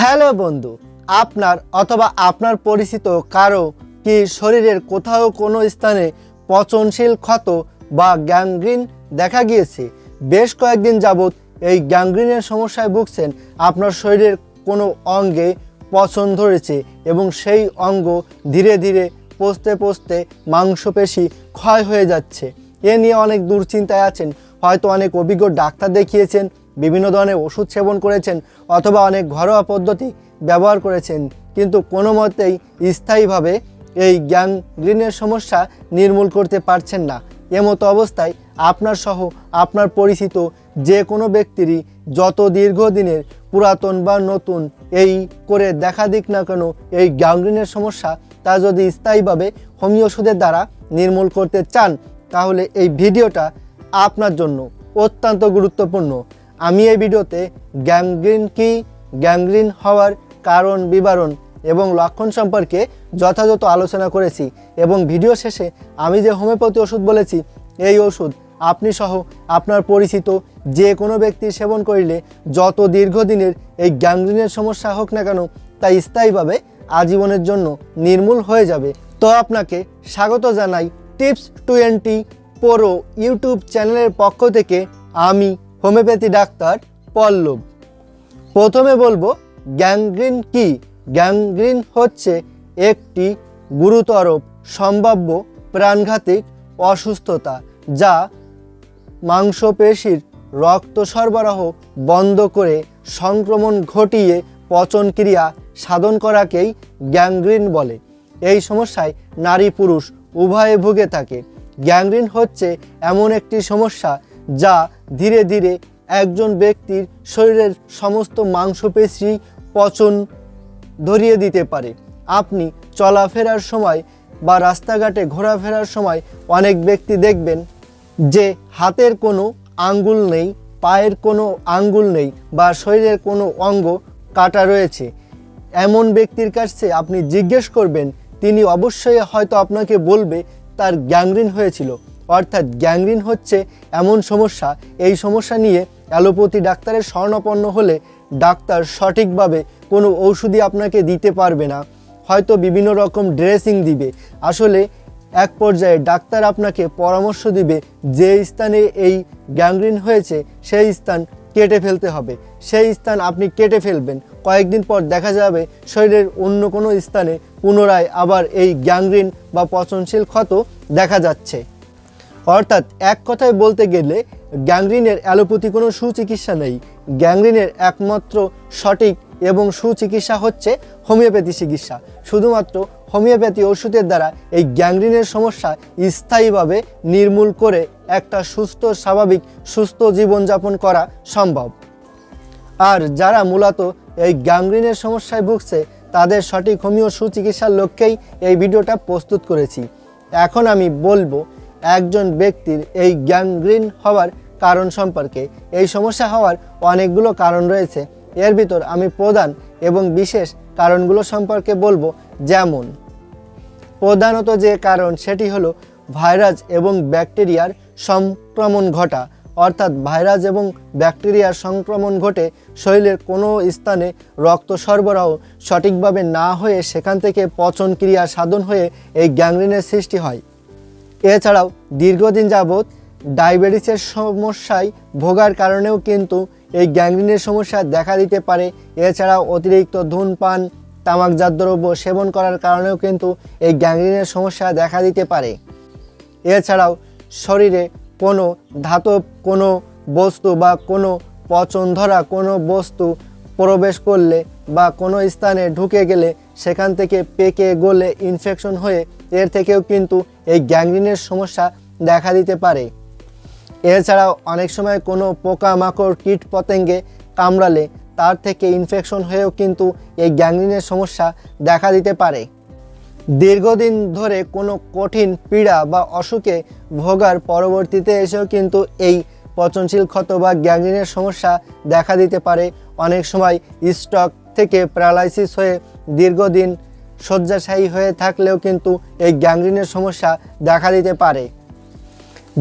Hello বন্ধু, আপনার অথবা আপনার পরিচিত কারও কি শরীরের কোথাও কোনো স্থানে পচনশীল ক্ষত বা গ্যাংগ্রিন দেখা গিয়েছে? বেশ কয়েকদিন যাবৎ এই গ্যাংগ্রিনের সমস্যায় ভুগছেন। আপনার শরীরের কোনো অঙ্গে পচন ধরেছে এবং সেই অঙ্গ ধীরে ধীরে পচতে পচতে মাংসপেশি ক্ষয় হয়ে যাচ্ছে। এ নিয়ে অনেক দুশ্চিন্তায় আছেন। হয়তো অনেক অভিজ্ঞ ডাক্তার দেখিয়েছেন বিভিন্ন ধরনের ওষুধ সেবন করেছেন অথবা অনেক ঘরোয়া পদ্ধতি ব্যবহার করেছেন। কিন্তু কোনো মতেই স্থায়ীভাবে এই গ্যাংগ্রিনের সমস্যা নির্মূল করতে পারছেন না। এমতো অবস্থায় আপনার সহ আপনার পরিচিত যে কোনো ব্যক্তিরই যত দীর্ঘদিনের পুরাতন বা নতুন এই করে দেখা দিক না কেন এই গ্যাংগ্রিনের সমস্যা তা যদি স্থায়ীভাবে হোমিও ওষুধের দ্বারা নির্মূল করতে চান, তাহলে এই ভিডিওটা আপনার জন্য অত্যন্ত গুরুত্বপূর্ণ। আমি এই ভিডিওতে গ্যাংগ্রিন কি, গ্যাংগ্রিন হওয়ার কারণ, বিবরণ এবং লক্ষণ সম্পর্কে যথাযথ আলোচনা করেছি এবং ভিডিও শেষে আমি যে হোমিওপ্যাথি ওষুধ বলেছি, এই ওষুধ আপনি সহ আপনার পরিচিত যে কোনো ব্যক্তি সেবন করিলে যত দীর্ঘদিনের এই গ্যাংগ্রিনের সমস্যা হোক না কেন, তা স্থায়ীভাবে আজীবনের জন্য নির্মূল হয়ে যাবে। তো আপনাকে স্বাগত জানাই টিপস টোয়েন্টি পোরো ইউটিউব চ্যানেলের পক্ষ থেকে আমি হোমিওপ্যাথি ডাক্তার পল্লব। প্রথমে বলব, গ্যাংগ্রিন কি? গ্যাংগ্রিন হচ্ছে একটি গুরুতর সম্ভাব্য প্রাণঘাতিক অসুস্থতা যা মাংসপেশির রক্ত সরবরাহ বন্ধ করে সংক্রমণ ঘটিয়ে পচন ক্রিয়া সাধন করাকেই গ্যাংগ্রিন বলে। এই সমস্যায় নারী পুরুষ উভয়ে ভুগে থাকে। গ্যাংগ্রিন হচ্ছে এমন একটি সমস্যা যা ধীরে ধীরে একজন ব্যক্তির শরীরের সমস্ত মাংসপেশি পচন ধরিয়ে দিতে পারে। আপনি চলাফেরার সময় বা রাস্তাঘাটে ঘোরাফেরার সময় অনেক ব্যক্তি দেখবেন যে হাতের কোনো আঙ্গুল নেই, পায়ের কোনো আঙ্গুল নেই বা শরীরের কোনো অঙ্গ কাটা রয়েছে। এমন ব্যক্তির কাছে আপনি জিজ্ঞেস করবেন, তিনি অবশ্যই হয়তো আপনাকে বলবে, তার গ্যাংরিন হয়েছিল। অর্থাৎ গ্যাংগ্রিন হচ্ছে এমন সমস্যা, এই সমস্যা নিয়ে অ্যালোপ্যাথি ডাক্তারের স্বর্ণপন্ন হলে ডাক্তার সঠিকভাবে কোনো ঔষধি আপনাকে দিতে পারবে না। হয়তো বিভিন্ন রকম ড্রেসিং দিবে। আসলে এক পর্যায়ে ডাক্তার আপনাকে পরামর্শ দিবে যে স্থানে এই গ্যাংগ্রিন হয়েছে, সেই স্থান কেটে ফেলতে হবে। সেই স্থান আপনি কেটে ফেলবেন। কয়েকদিন পর দেখা যাবে শরীরের অন্য কোনো স্থানে পুনরায় আবার এই গ্যাংগ্রিন বা পচনশীল ক্ষত দেখা যাচ্ছে। অর্থাৎ এক কথায় বলতে গেলে গ্যাংগ্রিনের অ্যালোপ্যাথি কোনো সুচিকিৎসা নেই। গ্যাংগ্রিনের একমাত্র সঠিক এবং সুচিকিৎসা হচ্ছে হোমিওপ্যাথি চিকিৎসা। শুধুমাত্র হোমিওপ্যাথি ওষুধের দ্বারা এই গ্যাংগ্রিনের সমস্যা স্থায়ীভাবে নির্মূল করে একটা সুস্থ, স্বাভাবিক, সুস্থ জীবনযাপন করা সম্ভব। আর যারা মূলত এই গ্যাংগ্রিনের সমস্যায় ভুগছে, তাদের সঠিক হোমিও সুচিকিৎসার লক্ষ্যেই এই ভিডিওটা প্রস্তুত করেছি। এখন আমি বলব একজন ব্যক্তির এই গ্যাংগ্রিন হওয়ার কারণ সম্পর্কে। এই সমস্যা হওয়ার অনেকগুলো কারণ রয়েছে। এর ভিতর আমি প্রধান এবং বিশেষ কারণগুলো সম্পর্কে বলব, যেমন প্রধানত যে কারণ সেটি হলো ভাইরাস এবং ব্যাকটেরিয়ার সংক্রমণ ঘটা। অর্থাৎ ভাইরাস এবং ব্যাকটেরিয়ার সংক্রমণ ঘটে শরীরের কোনো স্থানে রক্ত সরবরাহ সঠিকভাবে না হয়ে সেখান থেকে পচন ক্রিয়া সাধন হয়ে এই গ্যাংগ্রিনের সৃষ্টি হয়। এছাড়াও দীর্ঘদিন যাবৎ ডায়াবেটিসের সমস্যায় ভোগার কারণেও কিন্তু এই গ্যাংগ্রিনের সমস্যা দেখা দিতে পারে। এছাড়াও অতিরিক্ত ধূমপান তামাকজাত দ্রব্য সেবন করার কারণেও কিন্তু এই গ্যাংগ্রিনের সমস্যা দেখা দিতে পারে। এছাড়াও শরীরে কোনো ধাতব কোনো বস্তু বা কোনো পচন ধরা কোনো বস্তু প্রবেশ করলে বা কোনো স্থানে ঢুকে গেলে সেখান থেকে পেকে গলে ইনফেকশন হয়ে এর থেকেও কিন্তু এই গ্যাংগ্রিনের সমস্যা দেখা দিতে পারে। এছাড়াও অনেক সময় কোনো পোকামাকড় কীট পতঙ্গে কামড়ালে তার থেকে ইনফেকশন হয়েও কিন্তু এই গ্যাংগ্রিনের সমস্যা দেখা দিতে পারে। দীর্ঘদিন ধরে কোনো কঠিন পীড়া বা অসুখে ভোগার পরবর্তীতে এসেও কিন্তু এই পচনশীল ক্ষত বা গ্যাংগ্রিনের সমস্যা দেখা দিতে পারে। অনেক সময় স্টক থেকে প্যারালাইসিস হয়ে দীর্ঘদিন শয্যাশায়ী হয়ে থাকলেও কিন্তু এই গ্যাংগ্রিনের সমস্যা দেখা দিতে পারে।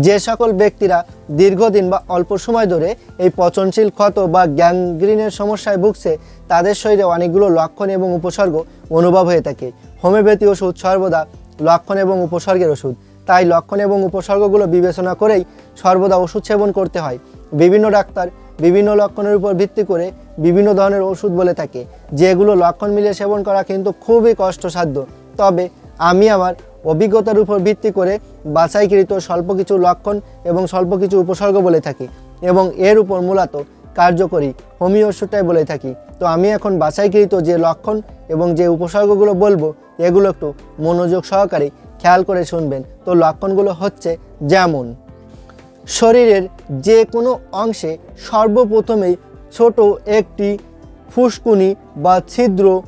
যে সকল ব্যক্তিরা দীর্ঘদিন বা অল্প সময় ধরে এই পচনশীল ক্ষত বা গ্যাংগ্রিনের সমস্যায় ভুগছে, তাদের শরীরে অনেকগুলো লক্ষণ এবং উপসর্গ অনুভব হয়ে থাকে। হোমিওপ্যাথি ওষুধ সর্বদা লক্ষণ এবং উপসর্গের ওষুধ। তাই লক্ষণ এবং উপসর্গগুলো বিবেচনা করেই সর্বদা ওষুধ সেবন করতে হয়। বিভিন্ন ডাক্তার বিভিন্ন লক্ষণের উপর ভিত্তি করে বিভিন্ন ধরনের ওষুধ বলে থাকে। যেগুলো লক্ষণ মিলিয়ে সেবন করা কিন্তু খুবই কষ্টসাধ্য। তবে আমি আমার অভিজ্ঞতার উপর ভিত্তি করে বাছাইকৃত স্বল্প কিছু লক্ষণ এবং স্বল্প কিছু উপসর্গ বলে থাকি এবং এর উপর মূলত কার্যকরী হোমিও ওষুধটাই বলে থাকি। তো আমি এখন বাছাইকৃত যে লক্ষণ এবং যে উপসর্গগুলো বলব, এগুলো একটু মনোযোগ সহকারে খেয়াল করে শুনবেন। তো লক্ষণগুলো হচ্ছে যেমন শরীরের যে কোনো অংশে সর্বপ্রথমেই ছোট একটি ফুসকুনি বা ছিদ্র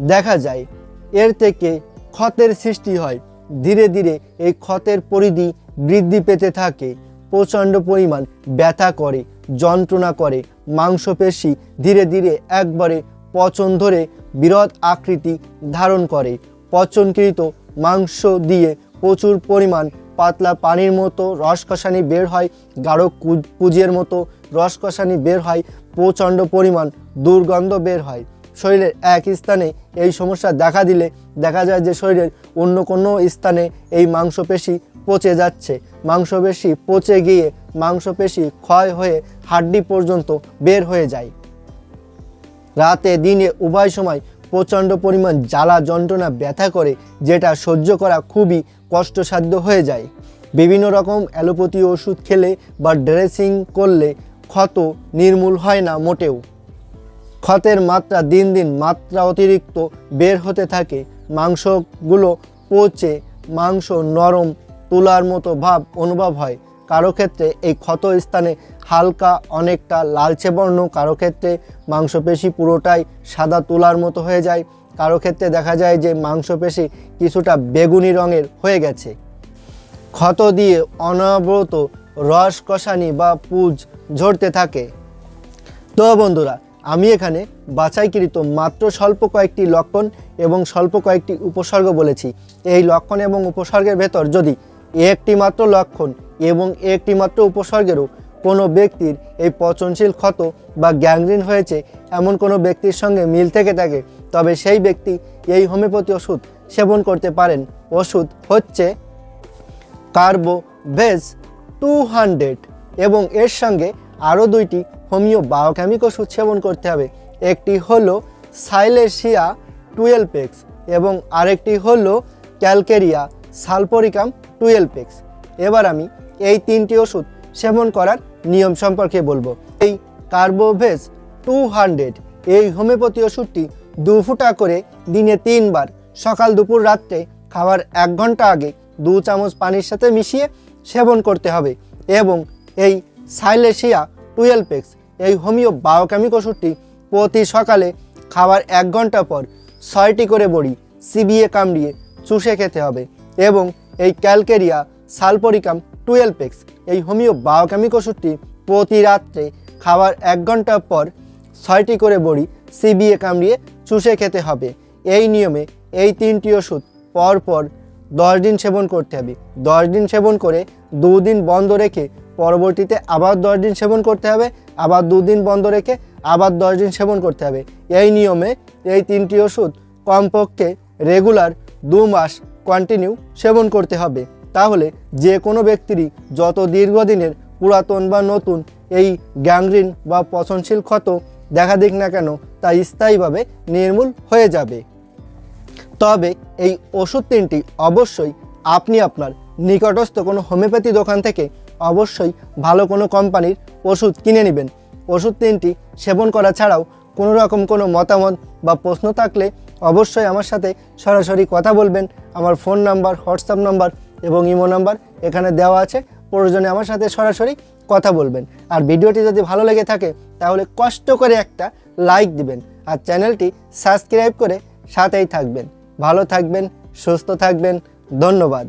দেখা যায়। এর থেকে ক্ষতের সৃষ্টি হয়। ধীরে ধীরে এই ক্ষতের পরিধি বৃদ্ধি পেতে থাকে। প্রচণ্ড পরিমাণ ব্যথা করে, যন্ত্রণা করে, মাংসপেশি ধীরে ধীরে একবারে পচন ধরে বৃহৎ আকৃতি ধারণ করে। পচনকৃত মাংস দিয়ে প্রচুর পরিমাণ পাতলা পানির মতো রসকষানি বের হয়, গাঢ় কু- পুজের মতো রসকষানি বের হয়, প্রচণ্ড পরিমাণ দুর্গন্ধ বের হয়। শরীরের এক স্থানে এই সমস্যা দেখা দিলে দেখা যায় যে শরীরের অন্য কোনো স্থানে এই মাংসপেশি পচে যাচ্ছে। মাংসপেশি পচে গিয়ে মাংসপেশি ক্ষয় হয়ে হাড্ডি পর্যন্ত বের হয়ে যায়। রাতে দিনে উভয় সময় প্রচণ্ড পরিমাণ জ্বালা, যন্ত্রণা, ব্যথা করে, যেটা সহ্য করা খুবই কষ্টসাধ্য হয়ে যায়। বিভিন্ন রকম অ্যালোপ্যাথি ওষুধ খেলে বা ড্রেসিং করলে ক্ষত নির্মূল হয় না মোটেও। ক্ষতের মাত্রা দিন দিন মাত্রা অতিরিক্ত বের হতে থাকে। মাংসগুলো পচে মাংস নরম তুলার মতো ভাব অনুভব হয়। কারও ক্ষেত্রে এই ক্ষত স্থানে হালকা অনেকটা লালচে বর্ণ, কারও ক্ষেত্রে মাংসপেশি পুরোটাই সাদা তুলার মতো হয়ে যায়। কারও ক্ষেত্রে দেখা যায় যে মাংসপেশি কিছুটা বেগুনি রঙের হয়ে গেছে। ক্ষত দিয়ে অনবরত রস কষানি বা পুজ ঝরতে থাকে। তো বন্ধুরা, আমি এখানে বাছাইকৃত মাত্র স্বল্প কয়েকটি লক্ষণ এবং স্বল্প কয়েকটি উপসর্গ বলেছি। এই লক্ষণ এবং উপসর্গের ভেতর যদি একটি মাত্র লক্ষণ এবং একটি মাত্র উপসর্গেরও কোনো ব্যক্তির এই পচনশীল ক্ষত বা গ্যাংগ্রিন হয়েছে এমন কোনো ব্যক্তির সঙ্গে মিল থেকে থাকে, তবে সেই ব্যক্তি এই হোমিওপ্যাথি ওষুধ সেবন করতে পারেন। ওষুধ হচ্ছে কার্বো কার্বোভেজ টু হান্ড্রেড এবং এর সঙ্গে আরও দুইটি হোমিও বায়োকেমিক ওষুধ সেবন করতে হবে। একটি হলো সাইলেশিয়া টুয়েলভ এক্স এবং আরেকটি হলো ক্যালকেরিয়া সালপোরিকাম টুয়েলভ এক্স এবার আমি এই তিনটি ওষুধ সেবন করার নিয়ম সম্পর্কে বলব। এই কার্বোভেজ টু হান্ড্রেড, এই হোমিওপ্যাথি ওষুধটি দু ফুটা করে দিনে তিনবার, সকাল, দুপুর, রাত্রে খাওয়ার এক ঘণ্টা আগে দু চামচ পানির সাথে মিশিয়ে সেবন করতে হবে এবং এই সাইলেশিয়া টুয়েলভ এক্স এই হোমিও বায়োকেমিক ওষুধটি প্রতি সকালে খাওয়ার এক ঘণ্টা পর ছয়টি করে বড়ি চিবিয়ে কামড়িয়ে চুষে খেতে হবে এবং এই ক্যালকেরিয়া সালপোরিকাম টুয়েলভ এক্স এই হোমিও বায়োকেমিক ওষুধটি প্রতি রাত্রে খাওয়ার এক ঘণ্টা পর ছয়টি করে বড়ি চিবিয়ে কামড়িয়ে চুষে খেতে হবে। এই নিয়মে এই তিনটি ওষুধ পরপর দশ দিন সেবন করতে হবে। দশ দিন সেবন করে দুদিন বন্ধ রেখে পরবর্তীতে আবার দশ দিন সেবন করতে হবে, আবার দুদিন বন্ধ রেখে আবার দশ দিন সেবন করতে হবে। এই নিয়মে এই তিনটি ওষুধ কমপক্ষে রেগুলার দু মাস কন্টিনিউ সেবন করতে হবে। তাহলে যে কোনো ব্যক্তিরই যত দীর্ঘদিনের পুরাতন বা নতুন এই গ্যাংগ্রিন বা পচনশীল ক্ষত দেখা দিক না কেন, তা স্থায়ীভাবে নির্মূল হয়ে যাবে। তবে এই ওষুধ তিনটি অবশ্যই আপনি আপনার নিকটস্থ কোনো হোমিওপ্যাথি দোকান থেকে অবশ্যই ভালো কোনো কোম্পানির ওষুধ কিনে নেবেন। ওষুধ তিনটি সেবন করা ছাড়াও কোনো রকম কোনো মতামত বা প্রশ্ন থাকলে অবশ্যই আমার সাথে সরাসরি কথা বলবেন। আমার ফোন নাম্বার, হোয়াটসঅ্যাপ নাম্বার এবং ইমো নাম্বার এখানে দেওয়া আছে। প্রয়োজনে আমার সাথে সরাসরি কথা বলবেন। আর ভিডিওটি যদি ভালো লেগে থাকে, তাহলে কষ্ট করে একটা লাইক দিবেন। আর চ্যানেলটি সাবস্ক্রাইব করে সাথেই থাকবেন। ভালো থাকবেন, সুস্থ থাকবেন। ধন্যবাদ।